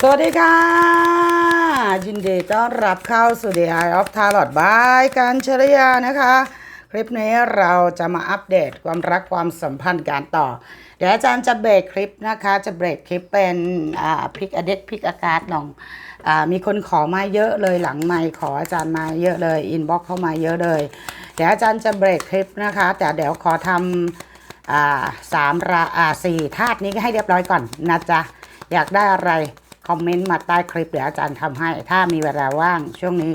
สวัสดีค่ะ ยินดีต้อนรับเข้าสู่ The Eye of Tarot บายการเชริยานะคะ คลิปนี้เราจะมาอัปเดตความรักความสัมพันธ์การต่อ เดี๋ยวอาจารย์จะเบรกคลิปนะคะ จะเบรกคลิปเป็นอ่าพิกอเด็กพิกอากาศน้องอมีคนขอมาเยอะเลยหลังไม่ขออาจารย์มาเยอะเลยอินบ็อกเข้ามาเยอะเลย เดี๋ยวอาจารย์จะเบรกคลิปนะคะ แต่เดี๋ยวขอทำอสามราสี่ธาตุนี้ให้เรียบร้อยก่อนนะจ๊ะอยากได้อะไร คอมเมนต์มาใต้คลิปเดี๋ยวอาจารย์ทำให้ ถ้ามีเวลาว่าง ช่วงนี้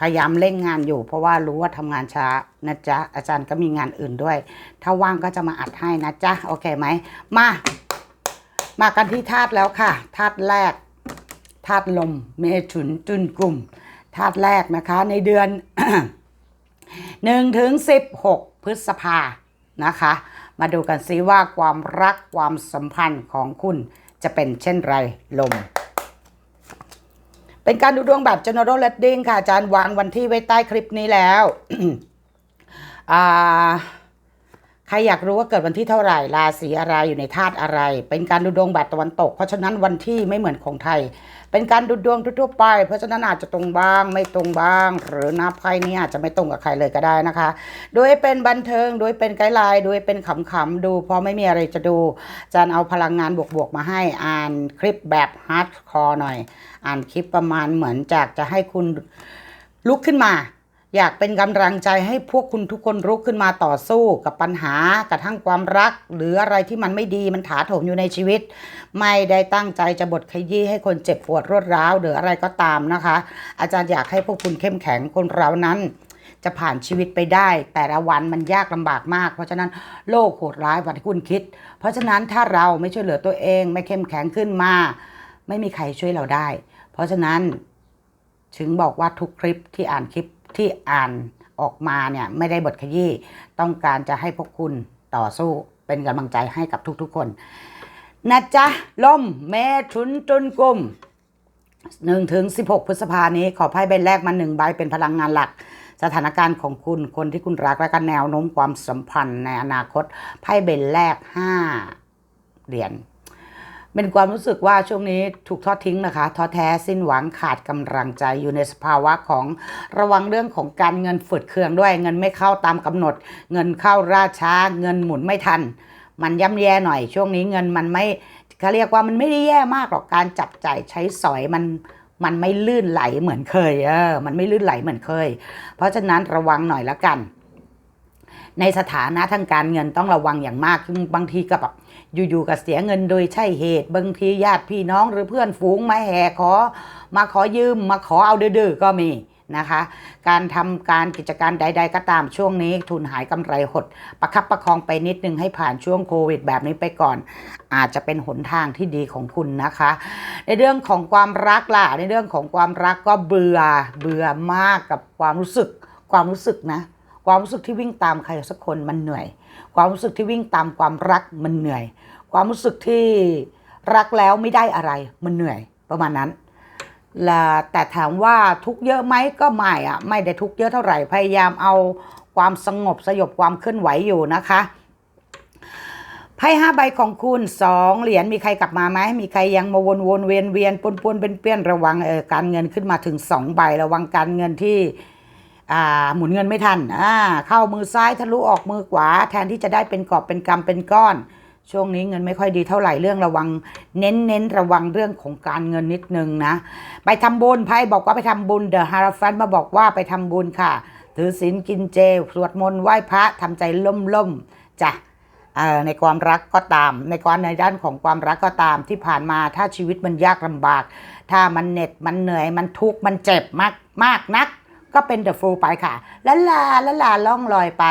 พยายามเร่งงานอยู่ เพราะว่ารู้ว่าทำงานช้านะจ๊ะ อาจารย์ก็มีงานอื่นด้วย ถ้าว่างก็จะมาอัดให้นะจ๊ะ โอเคไหม มา มากันที่ธาตุแล้วค่ะ ธาตุแรก ธาตุลม เมถุนจุนกลุ่ม ธาตุแรกนะคะ ในเดือนหนึ่งถึงสิบหกพฤษภานะคะ มาดูกันซิว่าความรักความสัมพันธ์ของคุณจะเป็นเช่นไรลม เป็นการดูดวงแบบ general reading ค่ะอาจารย์วางวันที่ไว้ใต้คลิปนี้แล้วอ่า ใครอยากรู้ว่าเกิดวันที่เท่าไหร่ราศีอะไรอยู่ในธาตุอะไร เป็นการดูดวงแบบตะวันตก เพราะฉะนั้นวันที่ไม่เหมือนของไทย เป็นการดูดวงทั่วไป เพราะฉะนั้นอาจจะตรงบ้าง ไม่ตรงบ้าง หรือนับไพ่นี้อาจจะไม่ตรงกับใครเลยก็ได้นะคะ โดยเป็นบันเทิงโดยเป็นไกด์ไลน์โดยเป็นขำๆดู เพราะไม่มีอะไรจะดูจารย์เอาพลังงานบวกๆมาให้อ่านคลิปแบบฮาร์ดคอร์หน่อย อ่านคลิปประมาณเหมือนจากจะให้คุณลุกขึ้นมา อยากเป็นกำลังใจให้พวกคุณทุกคนลุกขึ้นมาต่อสู้กับปัญหากระทั่งความรัก หรืออะไรที่มันไม่ดีมันถาโถมอยู่ในชีวิต ไม่ได้ตั้งใจจะบดขยี้ให้คนเจ็บปวดรวดร้าวหรืออะไรก็ตามนะคะ อาจารย์อยากให้พวกคุณเข้มแข็งคนเรานั้น จะผ่านชีวิตไปได้ แต่ละวันมันยากลำบากมาก เพราะฉะนั้นโลกโหดร้ายกว่าที่คุณคิด เพราะฉะนั้นถ้าเราไม่ช่วยเหลือตัวเอง ไม่เข้มแข็งขึ้นมา ไม่มีใครช่วยเราได้ เพราะฉะนั้นถึงบอกว่าทุกคลิปที่อ่านคลิป ที่อ่านออกมาเนี่ยไม่ได้บทขยี้ต้องการจะให้พวกคุณต่อสู้เป็นกำลังใจให้กับทุกๆคน นะจ๊ะล่มแม่ทุนจนกลุ่มหนึ่งถึงสิบหกพฤษภานี้ขอไพ่ใบแรกมาหนึ่งใบเป็นพลังงานหลัก สถานการณ์ของคุณคนที่คุณรักและก็แนวโน้มความสัมพันธ์ในอนาคตไพ่ใบแรกห้าเหรียญ เป็นความรู้สึกว่าช่วงนี้ถูกทอดทิ้งนะคะท้อแท้สิ้นหวังขาดกำลังใจอยู่ในสภาวะของระวังเรื่องของการเงินฝืดเคืองด้วย เงินไม่เข้าตามกำหนด เงินเข้าราช้า เงินหมุนไม่ทัน มันย่ำแย่หน่อย ช่วงนี้เงินมันไม่เขาเรียกว่ามันไม่ได้แย่มากหรอกการจับจ่ายใช้สอยมันมันไม่ลื่นไหลเหมือนเคยเออมันไม่ลื่นไหลเหมือนเคย เพราะฉะนั้นระวังหน่อยละกันในสถานะทางการเงินต้องระวังอย่างมาก บางทีก็แบบ อยู่ๆก็เสียเงินโดยใช่เหตุบางทีญาติพี่น้องหรือเพื่อนฝูงมาแห่ขอ มาขอยืมมาขอเอาดื้อๆก็มีนะคะ การทำการกิจการใด ๆ ก็ตามช่วงนี้ ทุนหายกำไรหด ประคับประคองไปนิดนึงให้ผ่านช่วงโควิดแบบนี้ไปก่อน อาจจะเป็นหนทางที่ดีของคุณนะคะ ในเรื่องของความรักล่ะในเรื่องของความรักก็เบื่อเบื่อมากกับความรู้สึกความรู้สึกนะ ความรู้สึกที่วิ่งตามใครสักคนมันเหนื่อย ความรู้สึกที่วิ่งตามความรักมันเหนื่อย ความรู้สึกที่รักแล้วไม่ได้อะไร มันเหนื่อยประมาณนั้นและแต่ถามว่าทุกเยอะไหมก็ไม่อะไม่ได้ทุกเยอะเท่าไหร่พยายามเอาความสงบสยบความเคลื่อนไหวอยู่นะคะไพ่ห้าใบของคุณสองเหรียญมีใครกลับมาไหมมีใครยังมาวนวนเวียนเวียนปนปนเป็นเปี้ยนระวังเออการเงินขึ้นมาถึงสองใบระวังการเงินที่อ่าหมุนเงินไม่ทันอ่าเข้ามือซ้ายทะลุออกมือขวา แทนที่จะได้เป็นกอบเป็นกำเป็นก้อน ช่วงนี้เงินไม่ค่อยดีเท่าไหร่เรื่องระวัง เน้นเน้นระวังเรื่องของการเงินนิดนึงนะ ไปทำบุญไพ่บอกว่าไปทำบุญเดอะฮาราฟันมาบอกว่าไปทำบุญค่ะ ถือศีลกินเจสวดมนต์ไหว้พระทำใจล่มล่มจ้ะในความรักก็ตาม ในความในด้านของความรักก็ตามที่ผ่านมาถ้าชีวิตมันยากลำบาก ถ้ามันเหน็ดมันเหนื่อยมันทุกข์มันเจ็บมากมากนักก็เป็นเดอะฟูลไปค่ะละลาละลาล่องลอยไป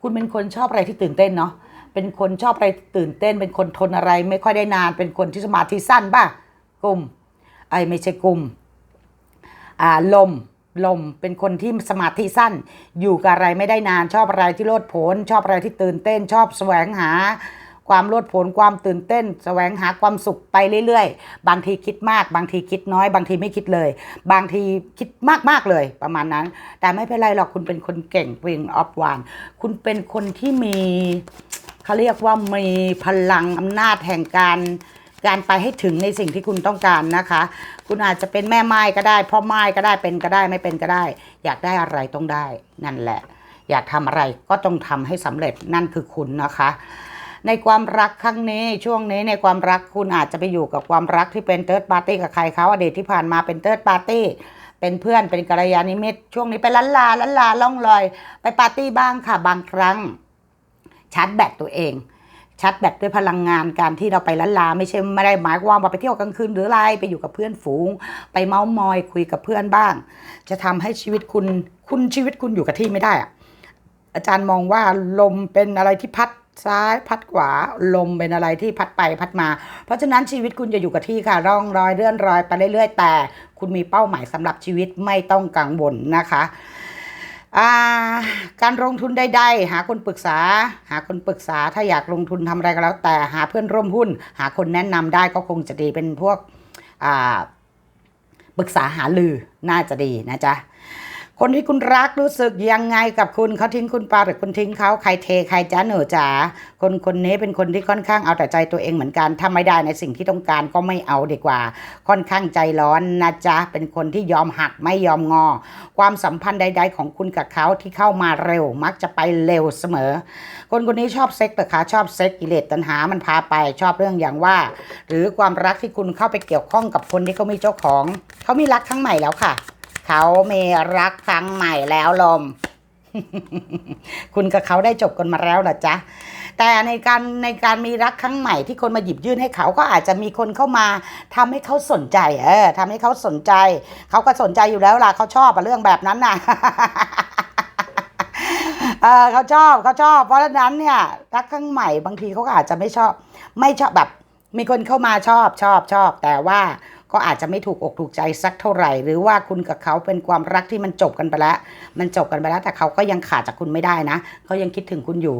คุณเป็นคนชอบอะไรที่ตื่นเต้นเนาะ เป็นคนชอบอะไรตื่นเต้น เป็นคนทนอะไรไม่ค่อยได้นาน เป็นคนที่สมาธิสั้นป่ะกลุ่มไอ้ไม่ใช่กลุ่มอ่าลมลมเป็นคนที่สมาธิสั้น อยู่กับอะไรไม่ได้นานชอบอะไรที่โลดโผนชอบอะไรที่ตื่นเต้น ชอบแสวงหา ความโลดโผนความตื่นเต้น แสวงหาความสุขไปเรื่อยๆ บางทีคิดมาก บางทีคิดน้อย บางทีไม่คิดเลย บางทีคิดมากๆเลยประมาณนั้น แต่ไม่เป็นไรหรอกคุณเป็นคนเก่งเป็นออฟวานคุณเป็นคนที่มี เขาเรียกว่ามีพลังอำนาจแห่งการการไปให้ถึงในสิ่งที่คุณต้องการนะคะ คุณอาจจะเป็นแม่ไม้ก็ได้พ่อไม้ก็ได้เป็นก็ได้ไม่เป็นก็ได้ อยากได้อะไรต้องได้นั่นแหละ อยากทำอะไรก็ต้องทำให้สำเร็จนั่นคือคุณนะคะ ในความรักครั้งนี้ช่วงนี้ในความรักคุณอาจจะไปอยู่กับความรักที่เป็นเติร์ดปาร์ตี้กับใครเขาอดีตที่ผ่านมาเป็นเติร์ดปาร์ตี้เป็นเพื่อนเป็นกัลยาณมิตรช่วงนี้ไปลันลาลันลาล่องลอย ไปปาร์ตี้บ้างค่ะบางครั้ง ชาร์จแบตตัวเองชาร์จแบตด้วยพลังงานการที่เราไปล้านลาไม่ใช่ไม่ได้หมายความว่าไปเที่ยวกลางคืนหรืออะไรไปอยู่กับเพื่อนฝูง ไปเมาส์มอยคุยกับเพื่อนบ้าง จะทำให้ชีวิตคุณคุณชีวิตคุณอยู่กับที่ไม่ได้อะอาจารย์มองว่าลมเป็นอะไรที่พัดซ้ายพัดขวาลมเป็นอะไรที่พัดไปพัดมา เพราะฉะนั้นชีวิตคุณจะอยู่กับที่ค่ะ ร่องรอยเลื่อนรอยไปเรื่อยๆ แต่ คุณมีเป้าหมายสำหรับชีวิตไม่ต้องกังวลนะคะ การลงทุนใดๆ หาคนปรึกษา หาคนปรึกษาถ้าอยากลงทุนทำอะไรก็แล้ว แต่หาเพื่อนร่วมหุ้น หาคนแนะนำได้ก็คงจะดีเป็นพวกปรึกษาหาลือน่าจะดีนะจ๊ะ คนที่คุณรักรู้สึกยังไงกับคุณเขาทิ้งคุณไปหรือคุณทิ้งเขาใครเทใครจ้าเหนูจ๋าคนคนนี้เป็นคนที่ค่อนข้างเอาแต่ใจตัวเองเหมือนกันถ้าไม่ได้ในสิ่งที่ต้องการก็ไม่เอาดีกว่า ค่อนข้างใจร้อนนะจ๊ะเป็นคนที่ยอมหักไม่ยอมงอ ความสัมพันธ์ใด ๆ ของคุณกับเขาที่เข้ามาเร็ว มักจะไปเร็วเสมอ คนคนนี้ชอบเซ็กแต่ขาชอบเซ็กกิเลสตัณหามันพาไปชอบเรื่องอย่างว่า หรือความรักที่คุณเข้าไปเกี่ยวข้องกับคนที่เขามีเจ้าของเขามีรักครั้งใหม่แล้วค่ะ เขามีรักครั้งใหม่แล้วลม คุณกับเขาได้จบกันมาแล้วนะจ๊ะแต่ในการในการมีรักครั้งใหม่ที่คนมาหยิบยื่นให้เขาก็อาจจะมีคนเข้ามาทำให้เขาสนใจ เออทำให้เขาสนใจ เขาก็สนใจอยู่แล้วล่ะเขาชอบเรื่องแบบนั้นน่ะเออเขาชอบเขาชอบ เพราะฉะนั้นเนี่ยรักครั้งใหม่บางทีเขาก็อาจจะไม่ชอบ ไม่ชอบแบบ มีคนเข้ามาชอบชอบชอบ แต่ว่า ก็อาจจะไม่ถูกอกถูกใจสักเท่าไหร่ หรือว่าคุณกับเขาเป็นความรักที่มันจบกันไปแล้ว มันจบกันไปแล้วแต่เขาก็ยังขาดจากคุณไม่ได้นะเขายังคิดถึงคุณอยู่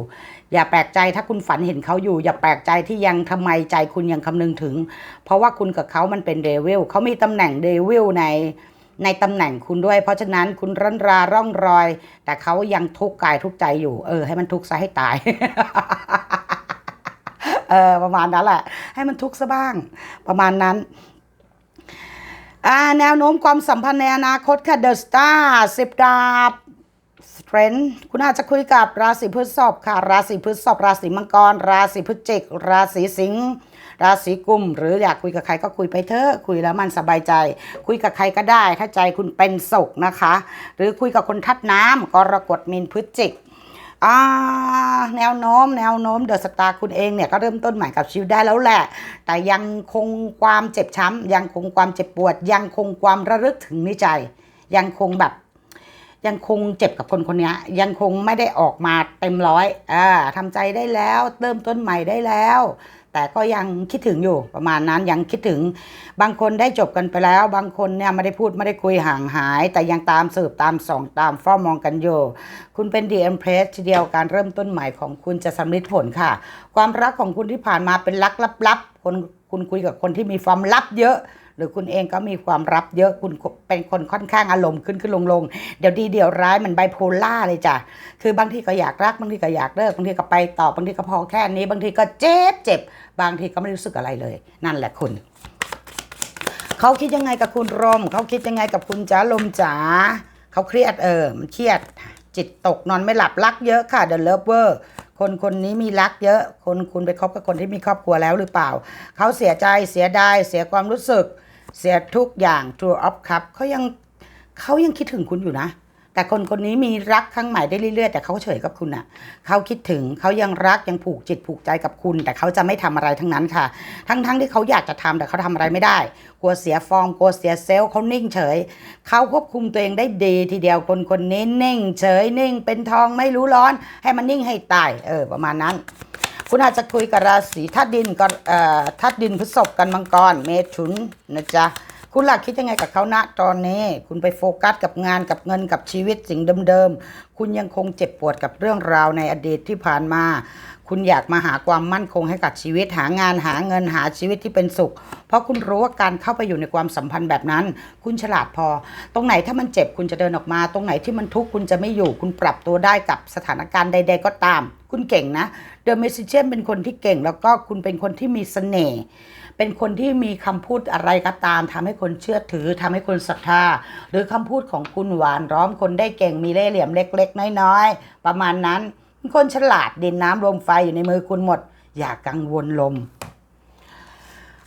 อย่าแปลกใจถ้าคุณฝันเห็นเขาอยู่ อย่าแปลกใจที่ยังทำไมใจคุณยังคำนึงถึง เพราะว่าคุณกับเขามันเป็นเดวิลเขามีตำแหน่งเดวิลในในตำแหน่งคุณด้วย เพราะฉะนั้นคุณรันราร่องรอย แต่เขายังทุกข์กายทุกข์ใจอยู่ เออ ให้มันทุกข์ซะให้ตาย เออประมาณนั้นแหละ ให้มันทุกข์ซะบ้าง ประมาณนั้น อ่าแนวโน้มความสัมพันธ์ในอนาคตค่ะเดอะสตาร์สิบดาบเทรนด์คุณอาจจะคุยกับราศีพฤษภค่ะ ราศีพฤษภราศีมังกร ราศีพฤศจิก ราศีสิงห์ราศีกุม หรืออยากคุยกับใครก็คุยไปเถอะคุยแล้วมันสบายใจ คุยกับใครก็ได้ ถ้าใจคุณเป็นสุขนะคะ หรือคุยกับคนทัดน้ำกรกฎมีนพฤศจิก อ่าแนวโน้ม แนวโน้มเดอะสตาร์คุณเองเนี่ยก็เริ่มต้นใหม่กับชีวิตได้แล้วแหละ แต่ยังคงความเจ็บช้ำยังคงความเจ็บปวด ยังคงความระลึกถึงในใจ ยังคงแบบยังคงเจ็บกับคนคนนี้ยังคงไม่ได้ออกมาเต็มร้อยอ่าทำใจได้แล้ว เริ่มต้นใหม่ได้แล้ว แต่ก็ยังคิดถึงอยู่ประมาณนั้นยังคิดถึง บางคนได้จบกันไปแล้ว บางคนเนี่ยไม่ได้พูดไม่ได้คุยห่างหาย แต่ยังตามสืบตามส่องตามเฝ้ามองกันอยู่ คุณเป็นดีเอ็มเพรสทีเดียวการเริ่มต้นใหม่ของคุณจะสำเร็จผลค่ะ ความรักของคุณที่ผ่านมาเป็นรักลับๆคนคุณคุยกับคนที่มีความลับเยอะ หรือคุณเองก็มีความรับเยอะคุณเป็นคนค่อนข้างอารมณ์ขึ้นขึ้นลงลงเดี๋ยวดีเดี๋ยวร้ายมันไบโพล่าเลยจ้ะคือบางทีก็อยากรักบางทีก็อยากเลิกบางทีก็ไปต่อบางทีก็พอแค่นี้ บางทีก็เจ็บเจ็บบางทีก็ไม่รู้สึกอะไรเลย นั่นแหละคุณเขาคิดยังไงกับคุณรมเขาคิดยังไงกับคุณจ๋าลมจ๋าเขาเครียดเออ มันเครียด จิตตกนอนไม่หลับรักเยอะค่ะ The Lover คนคนนี้มีรักเยอะ คนคุณไปคบกับคนที่มีครอบครัวแล้วหรือเปล่า เขาเสียใจเสียดายเสียความรู้สึก เสียทุกอย่าง True of Cup เขายังเขายังคิดถึงคุณอยู่นะ แต่คนคนนี้มีรักครั้งใหม่ได้เรื่อยๆ แต่เขาเฉยกับคุณอะ่ะเขาคิดถึงเขายังรักยังผูกจิตผูกใจกับคุณ แต่เขาจะไม่ทำอะไรทั้งนั้นค่ะ ทั้งๆที่เขาอยากจะทำแต่เขาทำอะไรไม่ได้ กลัวเสียฟอร์มกลัวเสียเซลล์เขานิ่งเฉยเขาควบคุมตัวเองได้ดีทีเดียวคนคนนี้นิ่ง เฉยนิ่ง เป็นทองไม่รู้ร้อน ให้มันนิ่งให้ตายเออประมาณนั้น คุณอาจจะคุยกับราศีธาตุดินก็เอ่อธาตุดินพฤษภกันมังกร เมถุนนะจ๊ะคุณหลักคิดยังไงกับเขาณตอนนี้ คุณไปโฟกัสกับงานกับเงินกับชีวิตสิ่งเดิมๆ คุณยังคงเจ็บปวดกับเรื่องราวในอดีตที่ผ่านมา คุณอยากมาหาความมั่นคงให้กับชีวิต หางานหาเงินหาชีวิตที่เป็นสุข เพราะคุณรู้ว่าการเข้าไปอยู่ในความสัมพันธ์แบบนั้น คุณฉลาดพอ ตรงไหนถ้ามันเจ็บคุณจะเดินออกมา ตรงไหนที่มันทุกข์คุณจะไม่อยู่ คุณปรับตัวได้กับสถานการณ์ใด ๆ ก็ตาม คุณเก่งนะเดอะเมสซิเชนเป็นคนที่เก่ง แล้วก็คุณเป็นคนที่มีเสน่ห์เป็นคนที่มีคำพูดอะไรก็ตามทำให้คนเชื่อถือทำให้คนศรัทธา หรือคำพูดของคุณหวานร้อมคนได้เก่งมีเล่ห์เหลี่ยมเล็ก ๆ น้อยๆประมาณนั้น คนฉลาดดินน้ำลมไฟอยู่ในมือคุณหมด อย่ากังวลลม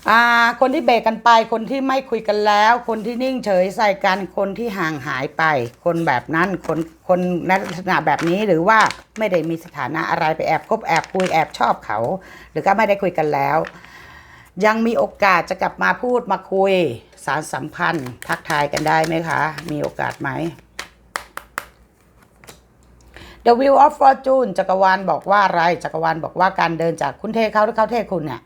อ่าคนที่เบรกกันไป คนที่ไม่คุยกันแล้ว คนที่นิ่งเฉยใส่กัน คนที่ห่างหายไป คนแบบนั้นคนคนในลักษณะแบบนี้หรือว่าไม่ได้มีสถานะอะไรไปแอบคบแอบคุยแอบชอบเขา หรือก็ไม่ได้คุยกันแล้ว ยังมีโอกาสจะกลับมาพูดมาคุยสารสัมพันธ์ ทักทายกันได้ไหมคะ มีโอกาสไหม The Wheel of Fortune จักรวาลบอกว่าอะไร จักรวาลบอกว่าการเดินจากคุณเทเขาหรือเขาเทคุณเนี่ย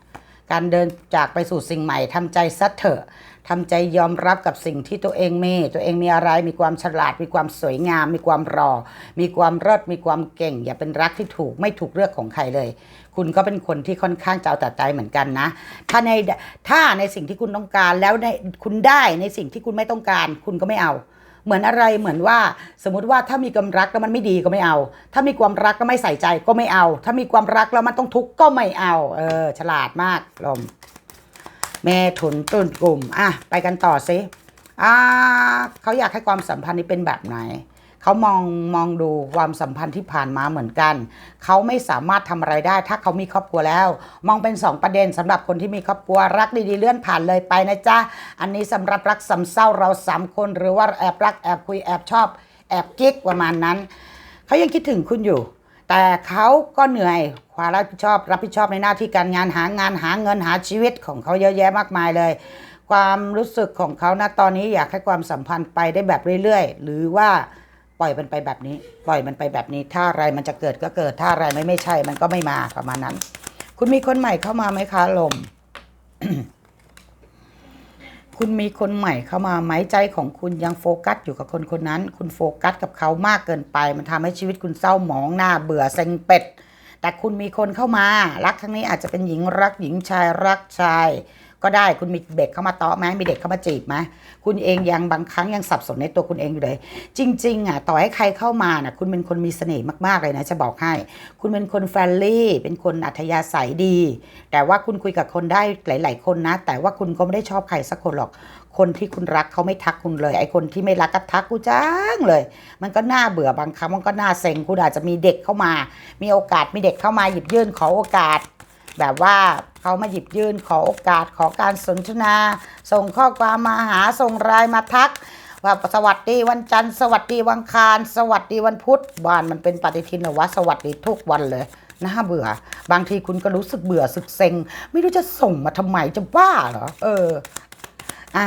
การเดินจากไปสู่สิ่งใหม่ทำใจซัดเถอะทำใจยอมรับกับสิ่งที่ตัวเองมี ตัวเองมีอะไร มีความฉลาด มีความสวยงาม มีความรอ มีความเลิศมีความเก่ง อย่าเป็นรักที่ถูกไม่ถูกเลือกของใครเลย คุณก็เป็นคนที่ค่อนข้างจะเอาแต่ใจเหมือนกันนะ ถ้าในถ้าในสิ่งที่คุณต้องการแล้วในคุณได้ในสิ่งที่คุณไม่ต้องการ คุณก็ไม่เอา เหมือนอะไรเหมือนว่าสมมติว่าถ้ามีความรักแล้วมันไม่ดีก็ไม่เอา ถ้ามีความรักก็ไม่ใส่ใจก็ไม่เอา ถ้ามีความรักแล้วมันต้องทุกข์ก็ไม่เอา เออ ฉลาดมากลมแม่ถุนตุนกลุ่มอะไปกันต่อซิอ่าเขาอยากให้ความสัมพันธ์นี้เป็นแบบไหน เขามองมองดูความสัมพันธ์ที่ผ่านมาเหมือนกัน เขาไม่สามารถทำอะไรได้ ถ้าเขามีครอบครัวแล้ว มองเป็น 2 ประเด็นสำหรับคนที่มีครอบครัวรักดีๆเลื่อนผ่านเลยไปนะจ๊ะอันนี้สำหรับรักสำเศร้าเราสามคนหรือว่าแอบรักแอบคุยแอบชอบแอบกิ๊กประมาณนั้นเขายังคิดถึงคุณอยู่ แต่เขาก็เหนื่อยความรับผิดชอบ รับผิดชอบในหน้าที่การงานหางานหาเงินหาชีวิตของเขาเยอะแยะมากมายเลยความรู้สึกของเขาณตอนนี้อยากให้ความสัมพันธ์ไปได้แบบเรื่อยๆ หรือว่า ปล่อยมันไปแบบนี้ ปล่อยมันไปแบบนี้ ถ้าอะไรมันจะเกิดก็เกิด ถ้าอะไรไม่ไม่ใช่ มันก็ไม่มาประมาณนั้น คุณมีคนใหม่เข้ามาไหมคะลม คุณมีคนใหม่เข้ามาไหมใจของคุณยังโฟกัสอยู่กับคนคนนั้น คุณโฟกัสกับเขามากเกินไป มันทำให้ชีวิตคุณเศร้าหมองหน้าเบื่อเซ็งเป็ด แต่คุณมีคนเข้ามา รักครั้งนี้อาจจะเป็นหญิงรักหญิงชายรักชาย ก็ได้คุณมีเด็กเข้ามาเตาะไหมมีเด็กเข้ามาจีบไหมคุณเองยังบางครั้งยังสับสนในตัวคุณเองอยู่เลย จริงๆอะต่อให้ใครเข้ามาน่ะคุณเป็นคนมีเสน่ห์มากๆเลยนะจะบอกให้ คุณเป็นคนแฟรนลี่เป็นคนอัธยาศัยดี แต่ว่าคุณคุยกับคนได้หลาย ๆ คนนะ แต่ว่าคุณก็ไม่ได้ชอบใครสักคนหรอกคนที่คุณรักเขาไม่ทักคุณเลย ไอ้คนที่ไม่รักก็ทักกูจังเลย มันก็น่าเบื่อบางครั้งมันก็น่าเซ็งคุณอาจจะมีเด็กเข้ามา มีโอกาสมีเด็กเข้ามาหยิบยื่นขอโอกาส แบบว่าเขามาหยิบยื่นขอโอกาสขอการสนทนา ส่งข้อความมาหาส่งรายมาทัก ว่าสวัสดีวันจันทร์ สวัสดีวันคาร สวัสดีวันพุธบ้านมันเป็นปฏิทินเหรอวะสวัสดีทุกวันเลยน่าเบื่อ บางทีคุณก็รู้สึกเบื่อสึกเซ็ง ไม่รู้จะส่งมาทำไมจะบ้าเหรอ เออ อะ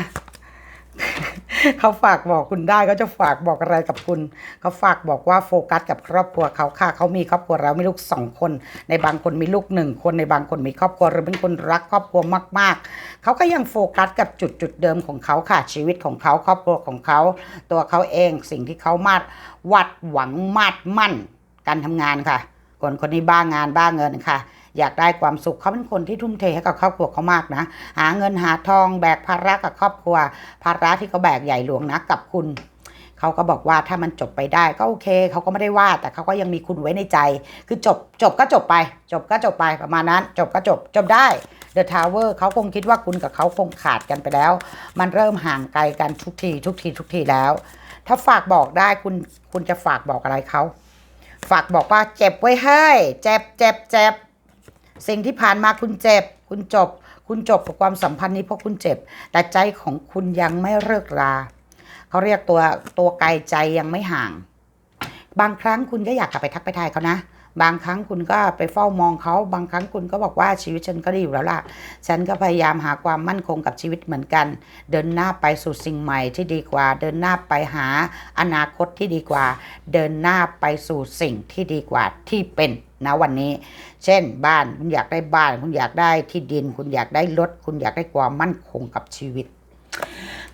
เขาฝากบอกคุณได้เขาจะฝากบอกอะไรกับคุณเขาฝากบอกว่าโฟกัสกับครอบครัวเขาค่ะเขามีครอบครัวแล้วมีลูกสองคน ในบางคนมีลูกหนึ่งคนในบางคนมีครอบครัวหรือเป็นคนรักครอบครัวมาก ๆเขาก็ยังโฟกัสกับจุดจุดเดิมของเขาค่ะชีวิตของเขาครอบครัวของเขา ตัวเขาเองสิ่งที่เขามาดวัดหวังมาดมั่น การทำงานค่ะคนคนนี้บ้างานบ้าเงินค่ะ อยากได้ความสุขเขาเป็นคนที่ทุ่มเทให้กับครอบครัวเขามากนะ หาเงินหาทองแบกภาระกับครอบครัว ภาระที่เขาแบกใหญ่หลวงนะกับคุณเขาก็บอกว่าถ้ามันจบไปได้ก็โอเคเขาก็ไม่ได้ว่า แต่เขาก็ยังมีคุณไว้ในใจ คือจบจบก็จบไป จบก็จบไปประมาณนั้น จบก็จบจบได้ The Tower เขาคงคิดว่าคุณกับเขาคงขาดกันไปแล้ว มันเริ่มห่างไกลกันทุกที ทุกที ทุกทีแล้ว ถ้าฝากบอกได้คุณคุณจะฝากบอกอะไรเขาฝากบอกว่าเจ็บไว้เฮ้ยเจ็บเจ็บเจ็บ สิ่งที่ผ่านมาคุณเจ็บ คุณจบ คุณจบกับความสัมพันธ์นี้เพราะคุณเจ็บ แต่ใจของคุณยังไม่เลิกราเขาเรียกตัวตัวไกลใจยังไม่ห่าง บางครั้งคุณก็อยากกลับไปทักไปทายเขานะ บางครั้งคุณก็ไปเฝ้ามองเขา บางครั้งคุณก็บอกว่าชีวิตฉันก็ดีอยู่แล้วล่ะ ฉันก็พยายามหาความมั่นคงกับชีวิตเหมือนกัน เดินหน้าไปสู่สิ่งใหม่ที่ดีกว่า เดินหน้าไปหาอนาคตที่ดีกว่า เดินหน้าไปสู่สิ่งที่ดีกว่าที่เป็น ณวันนี้ เช่นบ้านคุณอยากได้บ้าน คุณอยากได้ที่ดิน คุณอยากได้รถ คุณอยากได้ความมั่นคงกับชีวิต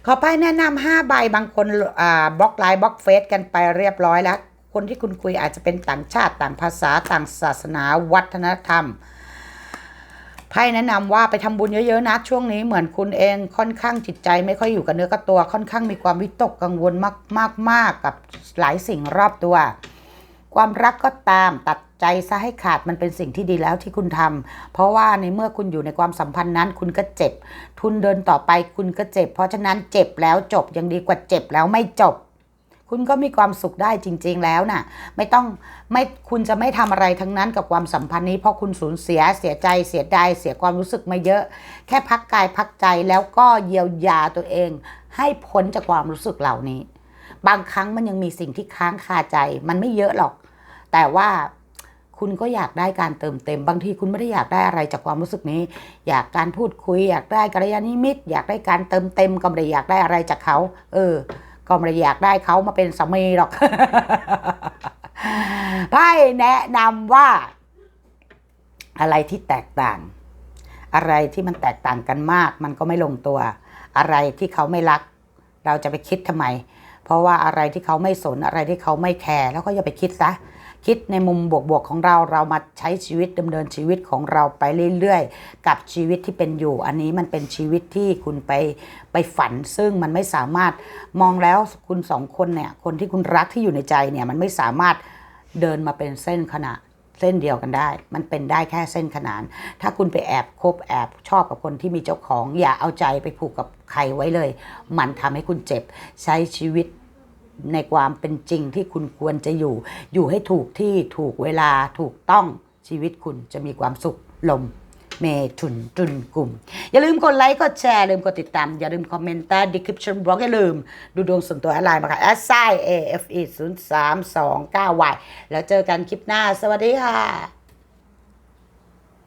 ขอไปแนะนำห้าใบบางคนอ่าบล็อกไลน์บล็อกเฟซกันไปเรียบร้อยแล้ว คนที่คุณคุยอาจจะเป็นต่างชาติต่างภาษาต่างศาสนาวัฒนธรรมไพ่แนะนำว่าไปทำบุญเยอะๆนะช่วงนี้เหมือนคุณเองค่อนข้างจิตใจไม่ค่อยอยู่กับเนื้อกับตัวค่อนข้างมีความวิตกกังวลมากๆๆกับหลายสิ่งรอบตัว ความรักก็ตามตัด ใจซะให้ขาดมันเป็นสิ่งที่ดีแล้วที่คุณทำเพราะว่าในเมื่อคุณอยู่ในความสัมพันธ์นั้น คุณก็เจ็บ ทุนเดินต่อไปคุณก็เจ็บ เพราะฉะนั้นเจ็บแล้วจบยังดีกว่าเจ็บแล้วไม่จบ คุณก็มีความสุขได้จริง ๆ แล้วน่ะ ไม่ต้องไม่คุณจะไม่ทำอะไรทั้งนั้นกับความสัมพันธ์นี้ เพราะคุณสูญเสียเสียใจเสียดายเสียความรู้สึกมาเยอะ แค่พักกายพักใจแล้วก็เยียวยาตัวเอง ให้พ้นจากความรู้สึกเหล่านี้ บางครั้งมันยังมีสิ่งที่ค้างคาใจ มันไม่เยอะหรอก แต่ว่า คุณก็อยากได้การเติมเต็ม บางทีคุณไม่ได้อยากได้อะไรจากความรู้สึกนี้ อยากการพูดคุย อยากได้กัลยาณมิตร อยากได้การเติมเต็ม ก็ไม่ได้อยากได้อะไรจากเขา เออ ก็ไม่ได้อยากได้เขามาเป็นสามีหรอกไพ่แนะนำว่า อะไรที่แตกต่าง อะไรที่มันแตกต่างกันมาก มันก็ไม่ลงตัว อะไรที่เขาไม่รัก เราจะไปคิดทำไม เพราะว่าอะไรที่เขาไม่สนอะไรที่เขาไม่แคร์แล้วก็อย่าไปคิดซะ คิดในมุมบวกๆของเราเรามาใช้ชีวิตดำเนินชีวิตของเราไปเรื่อยๆ กับชีวิตที่เป็นอยู่ อันนี้มันเป็นชีวิตที่คุณไปไปฝัน ซึ่งมันไม่สามารถมองแล้วคุณสองคนเนี่ยคนที่คุณรักที่อยู่ในใจเนี่ยมันไม่สามารถเดินมาเป็นเส้นขนาดเส้นเดียวกันได้ มันเป็นได้แค่เส้นขนาน ถ้าคุณไปแอบคบแอบชอบกับคนที่มีเจ้าของ อย่าเอาใจไปผูกกับใครไว้เลย มันทำให้คุณเจ็บใช้ชีวิต ในความเป็นจริงที่คุณควรจะอยู่ อยู่ให้ถูกที่ถูกเวลาถูกต้องชีวิตคุณจะมีความสุขลมเมทุนจุนกลุ่ม อย่าลืมกดไลค์กดแชร์ลืมกดติดตาม อย่าลืมคอมเมนต์ใต้ description box อย่าลืม ดูดวงส่วนตัวอะไรมาค่ะ s i a f e 0 3 2 9 y แล้วเจอกันคลิปหน้า สวัสดีค่ะ